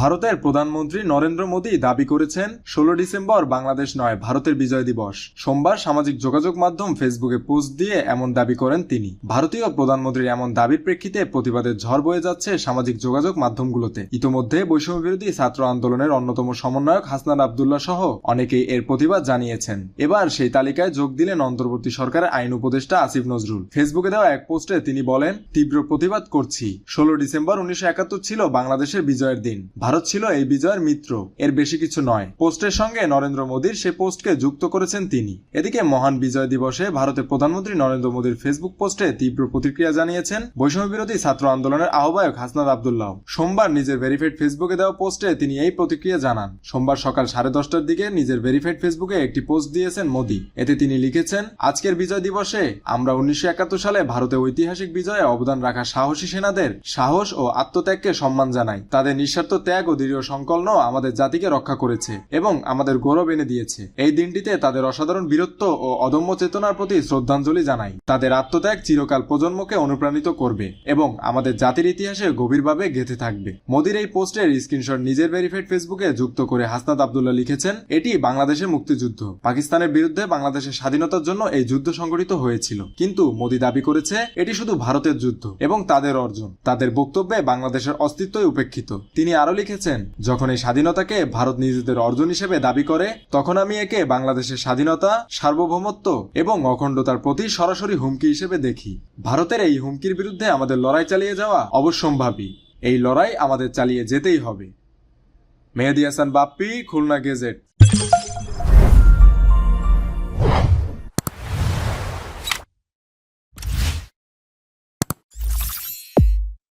ভারতের প্রধানমন্ত্রী নরেন্দ্র মোদী দাবি করেছেন, ষোলো ডিসেম্বর বাংলাদেশ নয়, ভারতের বিজয় দিবস। সোমবার সামাজিক যোগাযোগ মাধ্যম ফেসবুকে পোস্ট দিয়ে এমন দাবি করেন তিনি। ভারতীয় প্রধানমন্ত্রীর এমন দাবির প্রেক্ষিতে প্রতিবাদের ঝড় বয়ে যাচ্ছে সামাজিক যোগাযোগ মাধ্যমগুলোতে। ইতোমধ্যে বৈষম্য বিরোধী ছাত্র আন্দোলনের অন্যতম সমন্বয়ক হাসনান আবদুল্লাহ সহ অনেকেই এর প্রতিবাদ জানিয়েছেন। এবার সেই তালিকায় যোগ দিলেন অন্তর্বর্তী সরকারের আইন উপদেষ্টা আসিফ নজরুল। ফেসবুকে দেওয়া এক পোস্টে তিনি বলেন, তীব্র প্রতিবাদ করছি। ষোলো ডিসেম্বর উনিশশো একাত্তর ছিল বাংলাদেশের বিজয়ের দিন। ভারত ছিল এই বিজয়ের মিত্র। এর বেশি কিছু নয়। পোস্টের সঙ্গে নরেন্দ্র মোদীর সে পোস্টকে যুক্ত করেছেন তিনি। এদিকে মহান বিজয় দিবসে ভারতের প্রধানমন্ত্রী নরেন্দ্র মোদীর ফেসবুক পোস্টে তীব্র প্রতিক্রিয়া জানিয়েছেন বৈষম্য বিরোধী ছাত্র আন্দোলনের আহ্বায়ক হাসনাদ আবদুল্লাহ। সোমবার নিজের ভেরিফাইড ফেসবুকে দেওয়া পোস্টে তিনি এই প্রতিক্রিয়া জানান। সোমবার সকাল সাড়ে দশটার দিকে নিজের ভেরিফাইড ফেসবুকে একটি পোস্ট দিয়েছেন মোদী। এতে তিনি লিখেছেন, আজকের বিজয় দিবসে আমরা উনিশশো একাত্তর সালে ভারতে ঐতিহাসিক বিজয়ে অবদান রাখা সাহসী সেনাদের সাহস ও আত্মত্যাগকে সম্মান জানাই। তাদের নিঃস্বার্থ ত্যাগ ও দৃঢ় সংকল্প আমাদের জাতিকে রক্ষা করেছে এবং আমাদের গৌরব এনে দিয়েছে। এই দিনটিতে তাদের অসাধারণ বীরত্ব ও অদম্য চেতনার প্রতি শ্রদ্ধাঞ্জলি জানাই। তাদের আত্মত্যাগ চিরকাল প্রজন্মকে অনুপ্রাণিত করবে এবং আমাদের জাতির ইতিহাসে গভীরভাবে গেঁথে থাকবে। মোদির এই পোস্টের স্ক্রিনশট নিজের ভেরিফাইড ফেসবুকে যুক্ত করে হাসনাত আবদুল্লাহ লিখেছেন, এটি বাংলাদেশের মুক্তিযুদ্ধ। পাকিস্তানের বিরুদ্ধে বাংলাদেশের স্বাধীনতার জন্য এই যুদ্ধ সংগঠিত হয়েছিল। কিন্তু মোদি দাবি করেছে, এটি শুধু ভারতের যুদ্ধ এবং তাদের অর্জন। তাদের বক্তব্যে বাংলাদেশের অস্তিত্বই উপেক্ষিত। তিনি আরও লিখেছেন, যখন এই স্বাধীনতাকে ভারত নিজেদের অর্জন হিসেবে দাবি করে, তখন আমি একে বাংলাদেশের স্বাধীনতা, সার্বভৌমত্ব এবং অখণ্ডতার প্রতি সরাসরি হুমকি হিসেবে দেখি। ভারতের এই হুমকির বিরুদ্ধে আমাদের লড়াই চালিয়ে যাওয়া অবশ্যম্ভাবী। এই লড়াই আমাদের চালিয়ে যেতেই হবে। মেহেদি হাসান বাপ্পি, খুলনা গেজেট।